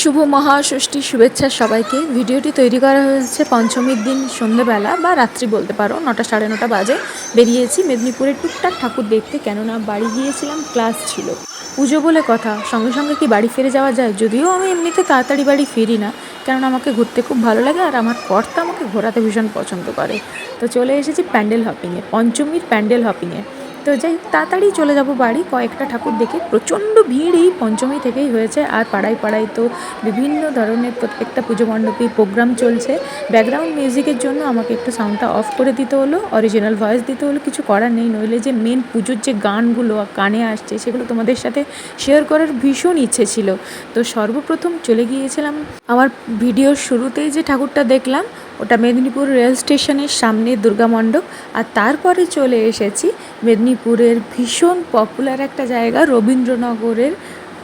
শুভ মহাষষ্ঠী শুভেচ্ছা সবাইকে। ভিডিওটি তৈরি করা হয়েছে পঞ্চমীর দিন সন্ধেবেলা বা রাত্রি বলতে পারো। নটা সাড়ে নটা বাজে। বেরিয়েছি মেদিনীপুরের টুকটাক ঠাকুর দেখতে। কেননা বাড়ি গিয়েছিলাম, ক্লাস ছিল। পুজো বলে কথা। সঙ্গে সঙ্গে কি বাড়ি ফিরে যাওয়া যায়? যদিও আমি এমনিতে তাড়াতাড়ি বাড়ি ফিরি না। কেননা আমাকে ঘুরতে খুব ভালো লাগে আর আমার কর্তা আমাকে ঘোরাতে ভীষণ পছন্দ করে। তো চলে এসেছি প্যান্ডেল হপিংয়ে পঞ্চমীর প্যান্ডেল হপিংয়ে তো যাই তাড়াতাড়ি চলে যাব বাড়ি। কয়েকটা ঠাকুর দেখে প্রচণ্ড ভিড় এই পঞ্চমী থেকেই হয়েছে। আর পাড়ায় পাড়ায় তো বিভিন্ন ধরনের প্রত্যেকটা পুজো মণ্ডপে প্রোগ্রাম চলছে। ব্যাকগ্রাউন্ড মিউজিকের জন্য আমাকে একটু সাউন্ডটা অফ করে দিতে হলো। অরিজিনাল ভয়েস দিতে হলো, কিছু করার নেই। নইলে যে মেন পুজোর যে গানগুলো কানে আসছে, সেগুলো তোমাদের সাথে শেয়ার করার ভীষণ ইচ্ছে ছিল। তো সর্বপ্রথম চলে গিয়েছিলাম। আমার ভিডিওর শুরুতেই যে ঠাকুরটা দেখলাম ওটা মেদিনীপুর রেল স্টেশনের সামনে দুর্গা মণ্ডপ, আর তারপরে চলে এসেছি মেদিনীপুরের ভীষণ পপুলার একটা জায়গা রবীন্দ্রনগরের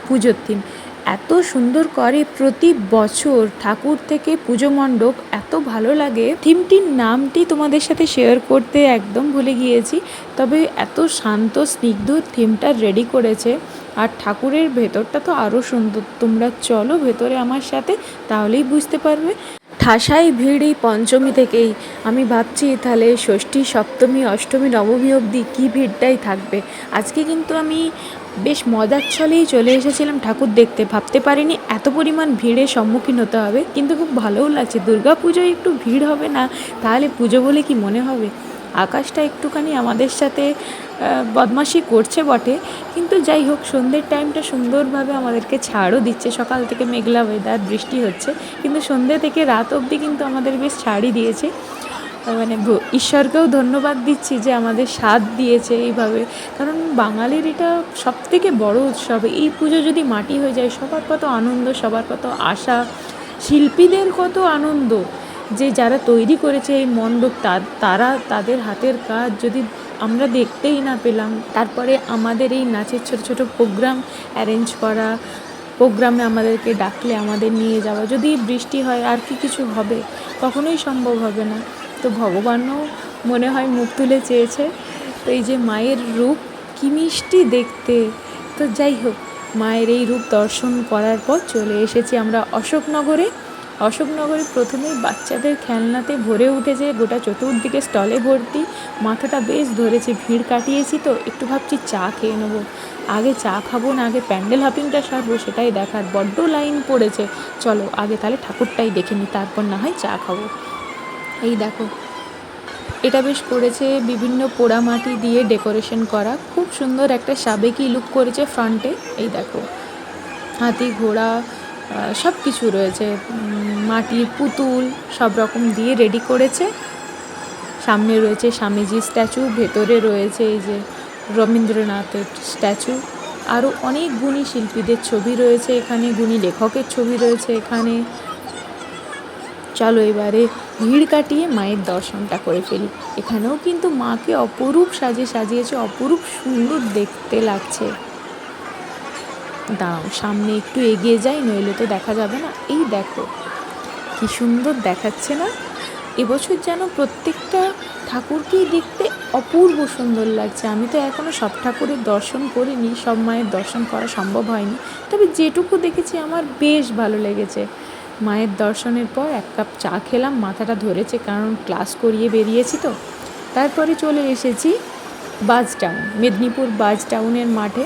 পুজোর থিম এত সুন্দর করে প্রতি বছর ঠাকুর থেকে পুজো মণ্ডপ, এত ভালো লাগে। থিমটির নামটি তোমাদের সাথে শেয়ার করতে একদম ভুলে গিয়েছি, তবে এত শান্ত, স্নিগ্ধ থিমটা রেডি করেছে। আর ঠাকুরের ভেতরটা তো আরও সুন্দর। তোমরা চলো ভেতরে আমার সাথে, তাহলেই বুঝতে পারবে। ঠাসাই ভিড় এই পঞ্চমী থেকেই। আমি ভাবছি তাহলে ষষ্ঠী, সপ্তমী, অষ্টমী, নবমী অবধি কী ভিড়টাই থাকবে? আজকে কিন্তু আমি বেশ মজার ছলেই চলে এসেছিলাম ঠাকুর দেখতে। ভাবতে পারিনি এত পরিমাণ ভিড়ের সম্মুখীন হতে হবে, কিন্তু খুব ভালোও লাগছে। দুর্গা পুজোয় একটু ভিড় হবে না, তাহলে পুজো বলে কি মনে হবে? আকাশটা একটুখানি আমাদের সাথে বদমাশি করছে বটে, কিন্তু যাই হোক, সন্ধ্যের টাইমটা সুন্দরভাবে আমাদেরকে ছাড়ও দিচ্ছে। সকাল থেকে মেঘলা ওয়েদার বৃষ্টি হচ্ছে, কিন্তু সন্ধ্যে থেকে রাত অবধি কিন্তু আমাদের বেশ ছাড়ই দিয়েছে। মানে ঈশ্বরকেও ধন্যবাদ দিচ্ছি যে আমাদের সাথ দিয়েছে এইভাবে। কারণ বাঙালির এটা সব থেকে বড় উৎসব। এই পুজো যদি মাটি হয়ে যায়, সবার কত আনন্দ, সবার কত আশা। শিল্পীদের কত আনন্দ যে যারা তৈরি করেছে এই মণ্ডপ তারা তাদের হাতের কাজ যদি আমরা দেখতেই না পেলাম। তারপরে আমাদের এই নাচের ছোট ছোট প্রোগ্রাম অ্যারেঞ্জ করা, প্রোগ্রামে আমাদেরকে ডাকলে আমাদের নিয়ে যাওয়া, যদি বৃষ্টি হয় আর কি কিছু হবে? কখনোই সম্ভব হবে না। তো ভগবানও মনে হয় মুখ তুলে চেয়েছে। তো এই যে মায়ের রূপ, কি মিষ্টি দেখতে। তো যাই হোক, মায়ের এই রূপ দর্শন করার পর চলে এসেছি আমরা অশোকনগরে। অশোকনগরে প্রথমেই বাচ্চাদের খেলনাতে ভরে উঠেছে গোটা চতুর্দিকে স্টলে ভর্তি। মাথাটা বেশ ধরেছে, ভিড় কাটিয়েছি তো, একটু ভাবছি চা খেয়ে নেব। আগে চা খাব না, আগে প্যান্ডেল হপিংটা সারবো, সেটাই দেখার বড্ড লাইন পড়েছে। চলো, আগে তাহলে ঠাকুরটাই দেখে নিই তারপর না হয় চা খাব। এই দেখো, এটা বেশ করেছে বিভিন্ন পোড়ামাটি দিয়ে ডেকোরেশন করা। খুব সুন্দর একটা সাবেকি লুক করেছে ফ্রন্টে, এই দেখো। হাতি, ঘোড়া সব কিছু রয়েছে। মাটির পুতুল সব রকম দিয়ে রেডি করেছে। সামনে রয়েছে স্বামীজির স্ট্যাচু ভেতরে রয়েছে এই যে রবীন্দ্রনাথের স্ট্যাচু আরও অনেক গুণী শিল্পীদের ছবি রয়েছে এখানে, গুণী লেখকের ছবি রয়েছে এখানে। চলো এবারে ভিড় কাটিয়ে মায়ের দর্শনটা করে ফেলি। এখানেও কিন্তু মাকে অপরূপ সাজে সাজিয়েছে, অপরূপ সুন্দর দেখতে লাগছে। দাঁড়াও, সামনে একটু এগিয়ে যাই, নইলে তো দেখা যাবে না। এই দেখো, কি সুন্দর দেখাচ্ছে না? এবছর যেন প্রত্যেকটা ঠাকুরকেই দেখতে অপূর্ব সুন্দর লাগছে। আমি তো এখনও সব ঠাকুরের দর্শন করিনি, সব মায়ের দর্শন করা সম্ভব হয়নি। তবে যেটুকু দেখেছি, আমার বেশ ভালো লেগেছে। মায়ের দর্শনের পর এক কাপ চা খেলাম, মাথাটা ধরেছে, কারণ ক্লাস করিয়ে বেরিয়েছি তো। তারপরে চলে এসেছি বাজ টাউন মেদিনীপুর বাজ টাউনের মাঠে।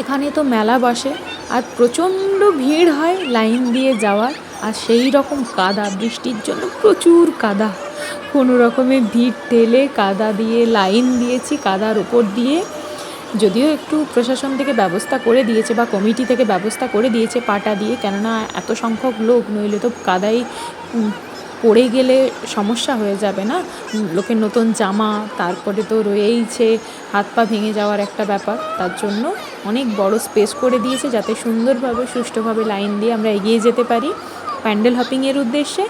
এখানে তো মেলা বসে, আর প্রচণ্ড ভিড় হয় লাইন দিয়ে যাওয়ার, আর সেই রকম কাদা, বৃষ্টির জন্য প্রচুর কাদা। কোনো রকমে ভিড় ঠেলে কাদা দিয়ে, লাইন দিয়েছি কাদার ওপর দিয়ে। যদিও একটু প্রশাসন থেকে ব্যবস্থা করে দিয়েছে বা কমিটি থেকে ব্যবস্থা করে দিয়েছে পাটা দিয়ে, কেননা এত সংখ্যক লোক, নইলে তো কাদাই পড়ে গেলে সমস্যা হয়ে যাবে না? লোকের নতুন জামা, তারপরে তো রয়েইছে, হাত পা ভেঙে যাওয়ার একটা ব্যাপার। তার জন্য অনেক বড় স্পেস করে দিয়েছে যাতে সুন্দরভাবে, সুষ্ঠুভাবে লাইন দিয়ে আমরা এগিয়ে যেতে পারি প্যান্ডেল হপিংয়ের উদ্দেশ্যে।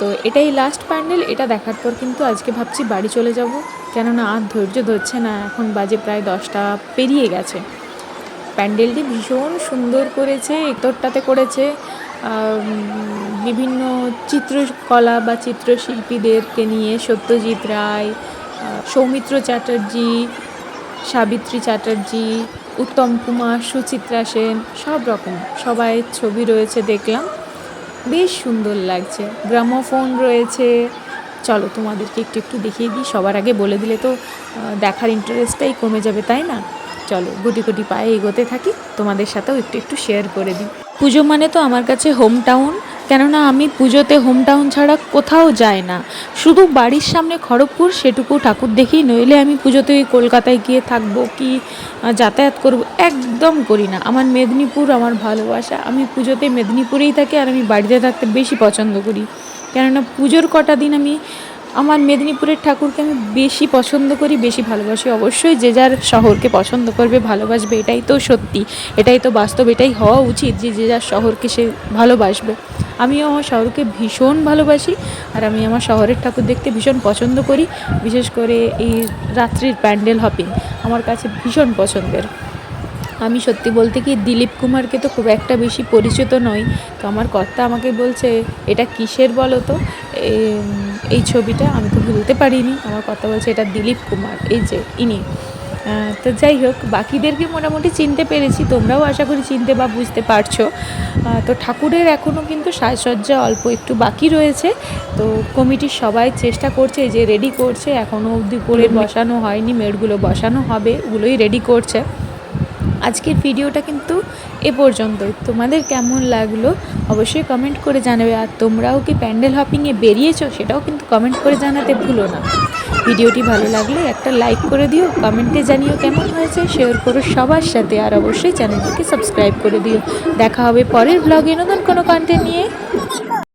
তো এটাই লাস্ট প্যান্ডেল এটা দেখার পর কিন্তু আজকে ভাবছি বাড়ি চলে যাব। কেননা আর ধৈর্য ধরছে না, এখন বাজে প্রায় দশটা, পেরিয়ে গেছে। প্যান্ডেলটি ভীষণ সুন্দর করেছে এতরটাতে করেছে। বিভিন্ন চিত্রকলা বা চিত্রশিল্পীদেরকে নিয়ে সত্যজিৎ রায় সৌমিত্র চ্যাটার্জি, সাবিত্রী চ্যাটার্জি, উত্তম কুমার, সুচিত্রা সেন, সব রকম সবাই ছবি রয়েছে দেখলাম। বেশ সুন্দর লাগছে। গ্রামোফোন রয়েছে। চলো তোমাদেরকে একটু একটু দেখিয়ে দিই। সবার আগে বলে দিলে তো দেখার ইন্টারেস্টটাই কমে যাবে, তাই না? চলো গুটি গুটি পায়ে এগোতে থাকি। তোমাদের সাথেও একটু একটু শেয়ার করে দিই। পুজো মানে তো আমার কাছে হোম টাউন কেননা আমি পুজোতে হোম টাউন ছাড়া কোথাও যাই না। শুধু বাড়ির সামনে খড়গপুর সেটুকু ঠাকুর দেখি, নইলে আমি পুজোতে ওই কলকাতায় গিয়ে থাকব কি যাতায়াত করব, একদম করি না। আমার মেদিনীপুর আমার ভালোবাসা। আমি পুজোতে মেদিনীপুরেই থাকি আর আমি বাড়িতে থাকতে বেশি পছন্দ করি। কেননা পুজোর কটা দিন আমি আমার মেদিনীপুরের ঠাকুরকে আমি বেশি পছন্দ করি, বেশি ভালোবাসি। অবশ্যই যে যার শহরকে পছন্দ করবে, ভালোবাসবে, এটাই তো সত্যি। এটাই তো বাস্তব, এটাই হওয়া উচিত যে যে যার শহরকে সে ভালোবাসবে। আমিও আমার শহরকে ভীষণ ভালোবাসি আর আমি আমার শহরের ঠাকুর দেখতে ভীষণ পছন্দ করি। বিশেষ করে এই রাত্রির প্যান্ডেল হপিং আমার কাছে ভীষণ পছন্দের। আমি সত্যি বলতে কি দিলীপ কুমারকে তো খুব একটা বেশি পরিচিত নই। তো আমার কর্তা আমাকে বলছে এটা কিসের বলো তো? এই ছবিটা আমি তো ভুলতে পারিনি। আমার কথা বলছে এটা দিলীপ কুমার। এই যে ইনি। তো যাই হোক বাকিদেরকে মোটামুটি চিনতে পেরেছি তোমরাও আশা করি চিনতে বা বুঝতে পারছ। তো ঠাকুরের এখনও কিন্তু সাজসজ্জা অল্প একটু বাকি রয়েছে। তো কমিটির সবাই চেষ্টা করছে এই যে রেডি করছে। এখনও অবধি করে বসানো হয়নি মেড়গুলো বসানো হবে ওগুলোই রেডি করছে। আজকের ভিডিওটা কিন্তু এ পর্যন্তই। তোমাদের কেমন লাগল অবশ্যই কমেন্ট করে জানাবে। আর তোমরাও কি প্যান্ডেল হপিংয়ে বেরিয়েছো সেটাও কিন্তু কমেন্ট করে জানাতে ভুলো না। ভিডিওটি ভালো লাগলে একটা লাইক করে দিও কমেন্টে জানিও কেমন হয়েছে শেয়ার করো সবার সাথে। আর অবশ্যই চ্যানেলটিকে সাবস্ক্রাইব করে দিও। দেখা হবে পরের ব্লগে নতুন কোনো কন্টেন্ট নিয়ে।